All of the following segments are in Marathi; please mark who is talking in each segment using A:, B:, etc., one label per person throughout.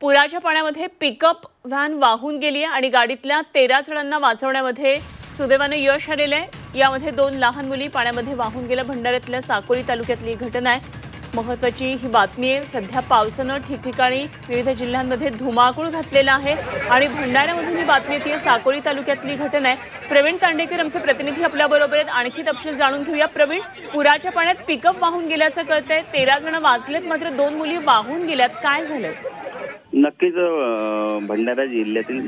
A: पुराच्या पाण्यामध्ये पिकअप व्हॅन वाहून गेली आहे आणि गाडीतल्या तेरा जणांना वाचवण्यामध्ये सुदैवानं यश आलेलं आहे. यामध्ये दोन लहान मुली पाण्यामध्ये वाहून गेल्या. भंडाऱ्यातल्या साकोली तालुक्यातली ही घटना आहे. महत्वाची ही बातमी आहे. सध्या पावसानं ठिकठिकाणी विविध जिल्ह्यांमध्ये धुमाकूळ घातलेला आहे आणि भंडाऱ्यामधून ही बातमी येते. साकोली तालुक्यातली घटना आहे. प्रवीण तांडेकर आमचे प्रतिनिधी आपल्याबरोबर आहेत. आणखी तपशील जाणून घेऊया. प्रवीण पुराच्या पाण्यात पिकअप वाहून गेल्याचं कळतंय. तेरा जण वाचलेत मात्र दोन मुली वाहून गेल्यात. काय झालं
B: नक्कीच भंडारा जिल्ह्यातील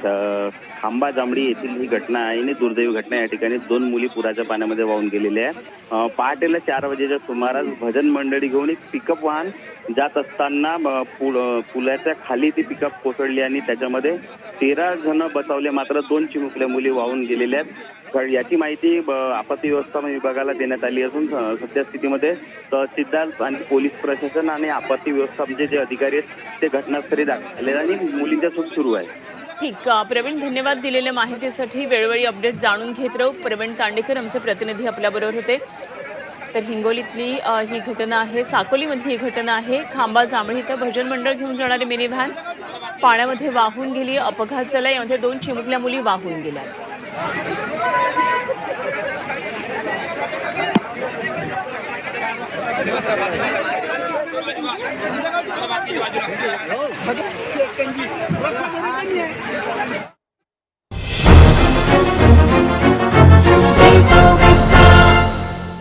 B: खांबा जांभळी येथील ही घटना आहे. आणि दुर्दैवी घटना या ठिकाणी दोन मुली पुराच्या पाण्यामध्ये वाहून गेलेल्या आहे. पहाटेला चार वाजेच्या सुमारास भजन मंडळी घेऊन एक पिकअप वाहन जात असताना पुलाच्या खाली ती पिकअप कोसळली आणि त्याच्यामध्ये तेरा जण बचावले मात्र दोन चिमुकल्या मुली वाहून गेलेल्या आहेत. याची माहिती ब- आपत्ती व्यवस्थापन विभागाला देण्यात आली असून स- सध्या तहसीलदार आणि पोलीस प्रशासन आणि आपत्ती व्यवस्थापनचे जे अधिकारी आहेत ते घटनास्थळी दाखल आणि मुलींचा शोध सुरू आहे
A: ठीक प्रवीण धन्यवाद दिलेल्या माहितीसाठी वेळोवेळी अपडेट जाणून घेत राहू. प्रवीण तांडेकर आमचे प्रतिनिधी आपल्याबरोबर होते. तर हिंगोलीतली ही घटना आहे साकोलीमधली ही घटना आहे. खांबा जांभळी इथं भजन मंडळ घेऊन जाणारी मिनी व्हॅन पाण्यामध्ये वाहून गेली अपघात झाला. यामध्ये दोन चिमुकल्या मुली वाहून गेल्या.